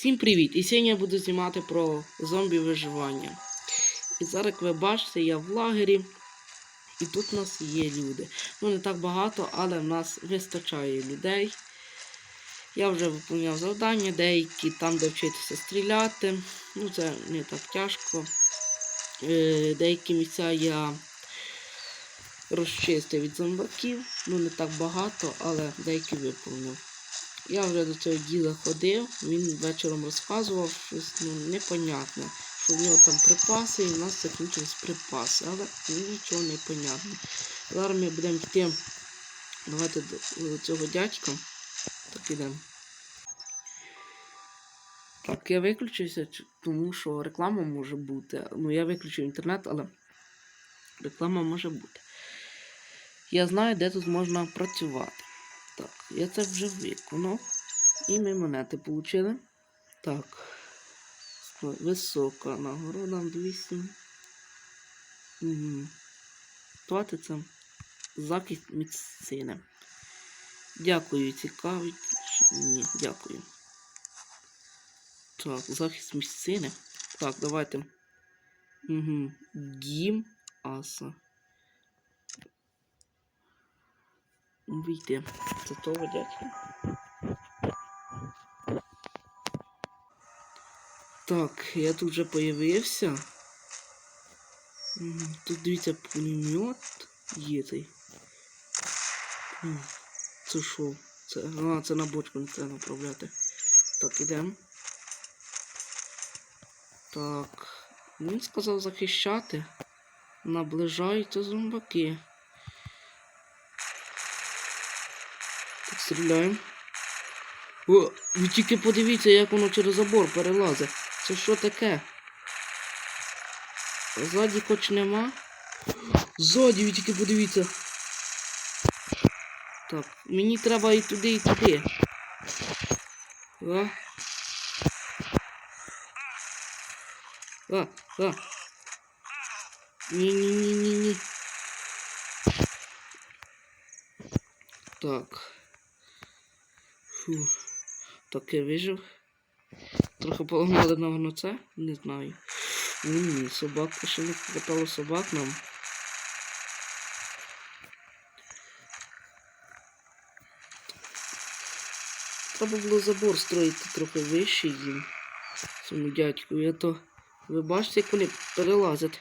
Всім привіт! І сьогодні я буду знімати про зомбі виживання. І зараз, як ви бачите, я в лагері. І тут у нас є люди. Ну, не так багато, але в нас вистачає людей. Я вже виконав завдання, деякі там, де вчитися стріляти. Ну, це не так тяжко. Е, деякі місця я розчистив від зомбаків. Ну, не так багато, але деякі виповнив. Я вже до цього діла ходив, він вечором розказував щось ну, непонятне, що в нього там припаси і в нас закінчились припаси, але нічого не понятно. Зараз ми будемо йти. Давайте до цього дядька. Так ідемо. Так, я виключився, тому що реклама може бути. Ну, я виключив інтернет, але реклама може бути. Я знаю, де тут можна працювати. Так, я це вже виконав. І ми монети отримали. Так. Висока нагорода 200. Угу. Це захист міцини. Дякую, цікавить. Ні, дякую. Так, захист місцини. Так, давайте. Угу. Гім аса. Вийти. Це того дядька. Так, я тут вже появився. Тут дивіться пулемет є цей. Це що? Це. А, це на бочку не треба направляти. Так, ідемо. Так. Він сказав захищати. Наближаються зомбаки. Стріляємо. О, ви тільки подивіться, як воно через забор перелазить. Це що таке? Ззаді хоч нема. Ззаді, ви тільки подивіться. Так, мені треба і туди, і туди. А? А, а. Ні-ні-ні-ні-ні. Так. Фу. Так я вижив. Трохи поламали на це, не знаю. Ну ні, собак ще не хватало собак нам. Треба було забор строїти трохи вищий їм. Цьому дядьку. Я то. Ви бачите, як вони перелазять.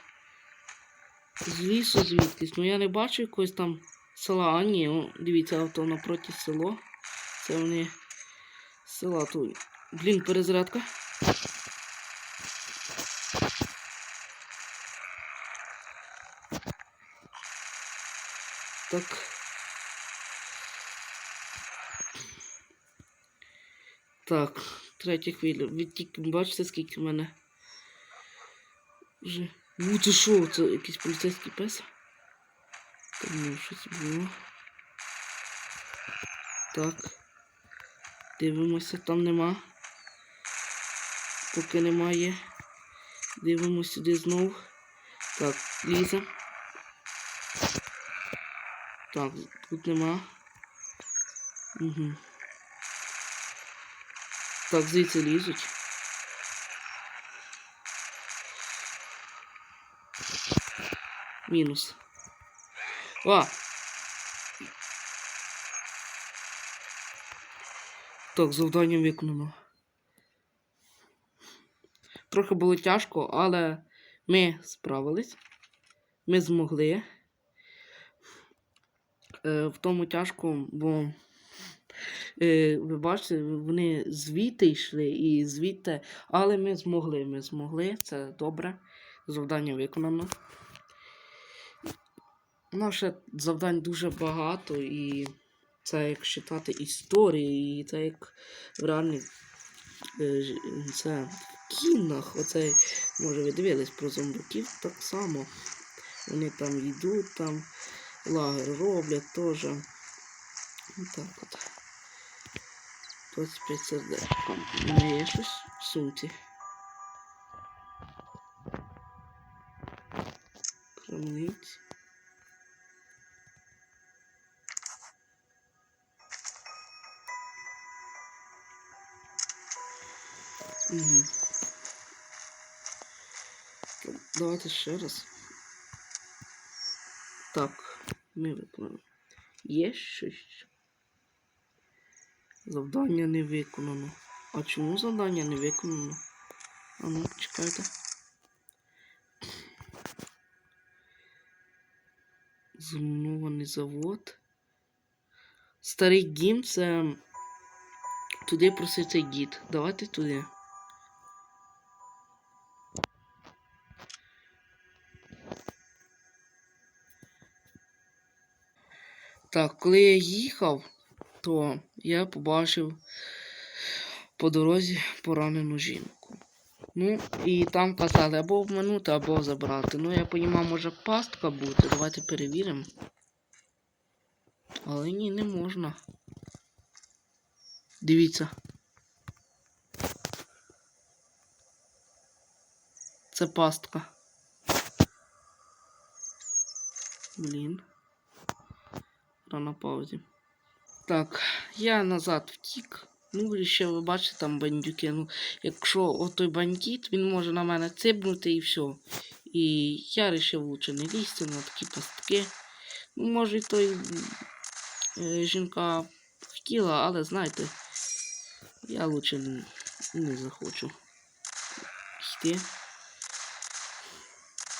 З лісу звідкись. Ну я не бачу якогось там села. А ні, дивіться, авто напроти село. Це вони села тут. Блін, перезарядка. Так. Так, третя хвиля. Ви бачите, скільки в мене. Вже. Ну це що? Це якийсь поліцейський пес? Там щось було. Так. Дивимося, там нема. Поки немає. Дивимося сюди знов. Так, лізе. Так, тут нема. Угу. Так, звідси лізуть. Мінус. А! Так, завдання виконано. Трохи було тяжко, але ми справились. Ми змогли. Е, в тому тяжко, бо е, ви бачите, вони звідти йшли і звідти, але ми змогли. Ми змогли, це добре. Завдання виконано. Ще завдань дуже багато, і це як читати історії, і це як в реальних е, це в кінах. Оце, може, ви дивились про зомбаків так само. Вони там йдуть, там лагер роблять теж. Отак от. 25 сердечок. У є щось в сумці. Крамниць. Угу. Давайте ще раз. Так, ми виконали. Є щось. Завдання не виконано. А чому завдання не виконано? А ну, чекайте. Зруйнований завод. Старий дім це. Туди проситься гід. Давайте туди. Так, коли я їхав, то я побачив по дорозі поранену жінку. Ну, і там казали або обманути, або забрати. Ну, я понімав, може пастка бути. Давайте перевіримо. Але ні, не можна. Дивіться. Це пастка. Блін. Гра на паузі. Так, я назад втік. Ну, ще ви бачите там бандюки. Ну, якщо отой бандит, він може на мене цибнути і все. І я вирішив лучше не лізти на такі пастки. Ну, може, і той е, жінка хотіла, але знаєте, я лучше не, не захочу йти.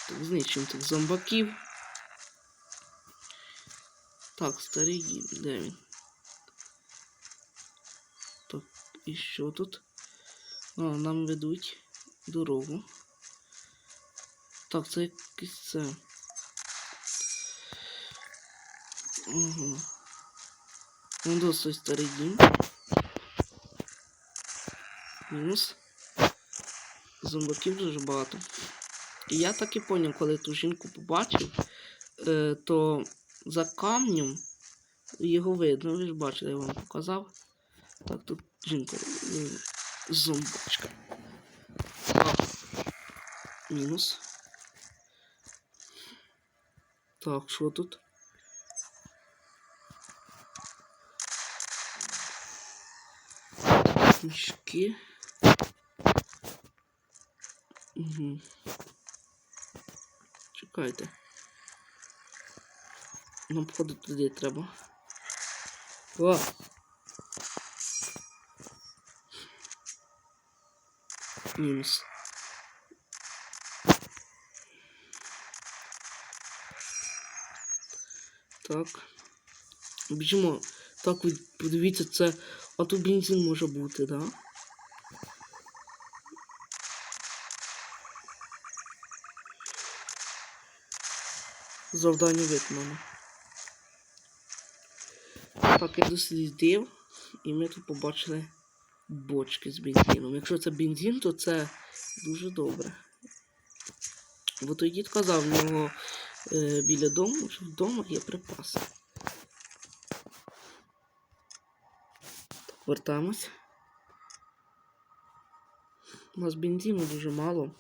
Так, знищимо цих зомбаків. Так, старий дім, де він? Так, і що тут? А, нам ведуть дорогу. Так, це якийсь це. Угу. Ну, досить старий дім. Мінус. Зомбаків дуже багато. І я так і поняв, коли ту жінку побачив, е, то за камнем його видно, ви ж бачите, я вам показав. Так, тут жінка е, зомбочка. Мінус. Так, що тут? Мішки. Угу. Чекайте. Нам походу туди треба. О! Мінус. Так. Біжимо. Так, подивіться, це. А тут бензин може бути, да? Завдання виконано. Я дослідив, і ми тут побачили бочки з бензином. Якщо це бензин, то це дуже добре. Бо той дід казав, в нього е, біля дому, що вдома є припаси. Так, вертаємось. У нас бензину дуже мало.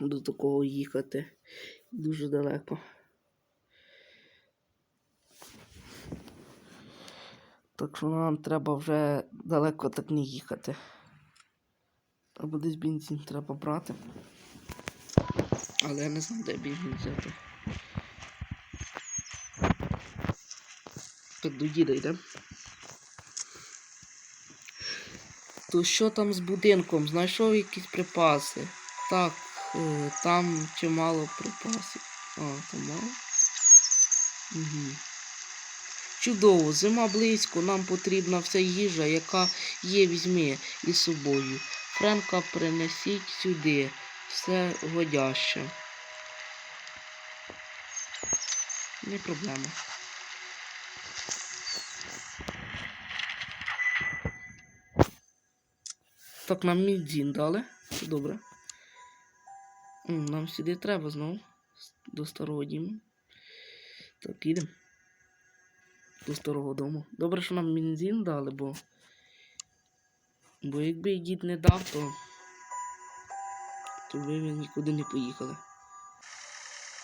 До такого їхати дуже далеко. Так що нам треба вже далеко так не їхати. Або десь бензин треба брати. Але я не знаю, де бензин взяти. Так до діда йде. То що там з будинком? Знайшов якісь припаси. Так, е, там чимало припасів. А, там мало. Угу. Чудово, зима близько, нам потрібна вся їжа, яка є, візьми із собою. Френка принесіть сюди, все годяще. Не проблема. Так, нам мідзін дали. Все добре. Нам сюди треба знову. До старого діму. Так, їдемо до старого дому. Добре, що нам бензин дали, бо. Бо якби дід не дав, то. То би нікуди не поїхали.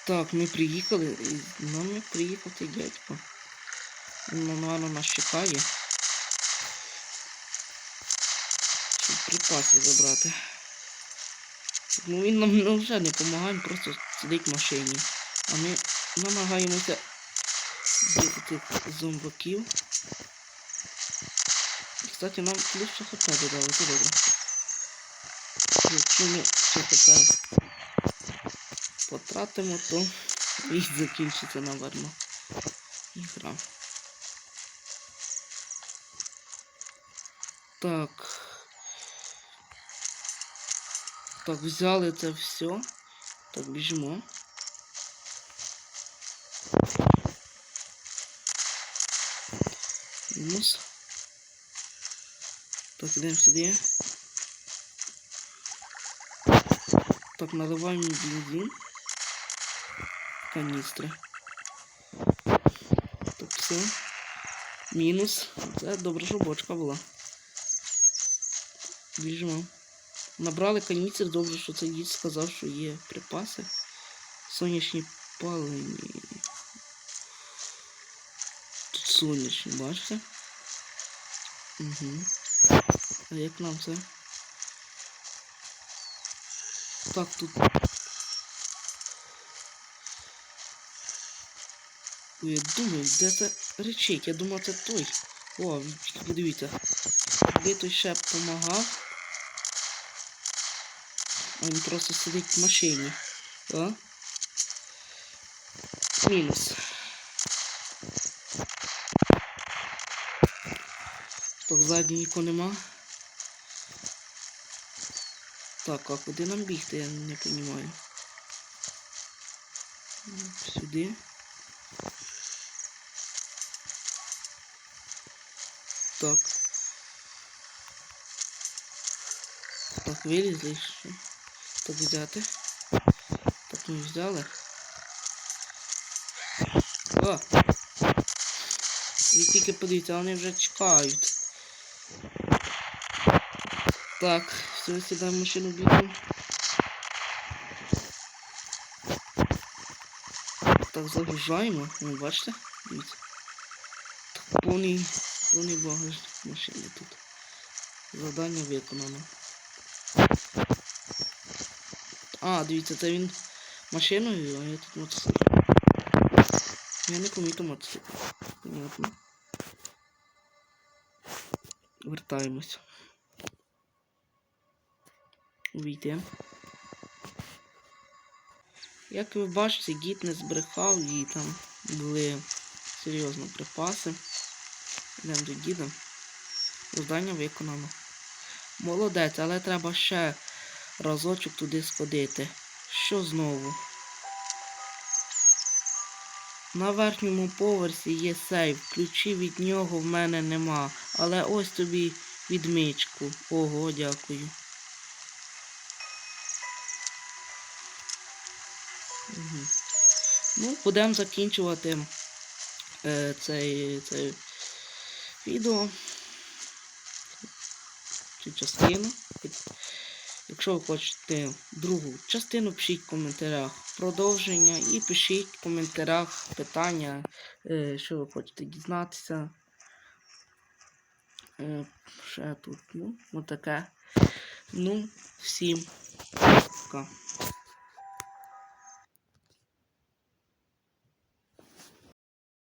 Так, ми приїхали і нам приїхав цей дядько. Він, напевно, нас чекає. щоб припасів забрати. Ну він нам вже не допомагає, просто сидить в машині. А ми намагаємося тих зомбаків. І, Кстати, нам плюс ще хп додали, це добре. Якщо ми ще хп потратимо, то і закінчиться, напевно, ігра. Так. Так, взяли це все. Так, біжимо. Мінус. Так, ідемо сюди. Так, наливаємо бензин. Каністри. Так, все. Мінус. Це добре, що бочка була. Біжимо. Набрали каністр, добре, що цей дід сказав, що є припаси. Сонячні палені. Сонячні, бачите? Угу. А як нам це? Так, тут. Ой, я думаю, де це речить? Я думав, це той. О, подивіться. Якби той ще допомагав. А він просто сидить в машині. А? Мінус. Так, нікого нема. Так, а куди нам бігти, я не розумію. Сюди. Так. Так, вилізли що? Так взяти. Так ми взяли. О! Ви тільки подивіться, вони вже чекають. Так, все, сідаємо машину бігом. Так, загружаємо. Ви бачите? Дивіться. Так, повний, повний багаж машини тут. Завдання виконано. А, дивіться, це він машиною, а я тут мотоцикл. Я не помітив мотоцикл. Понятно. Вертаємось. Увійти. Як ви бачите, гід не збрехав і там були серйозно припаси. Йдемо до гіда. Завдання виконано. Молодець, але треба ще разочок туди сходити. Що знову? На верхньому поверсі є сейф. Ключі від нього в мене нема. Але ось тобі відмичку. Ого, дякую. Угу. Ну, будемо закінчувати е, цей, цей відео. Цю частину. Якщо ви хочете другу частину, пишіть в коментарях продовження і пишіть в коментарях питання, е, що ви хочете дізнатися. Е, Ще тут, ну, отаке. Ну, всім пока.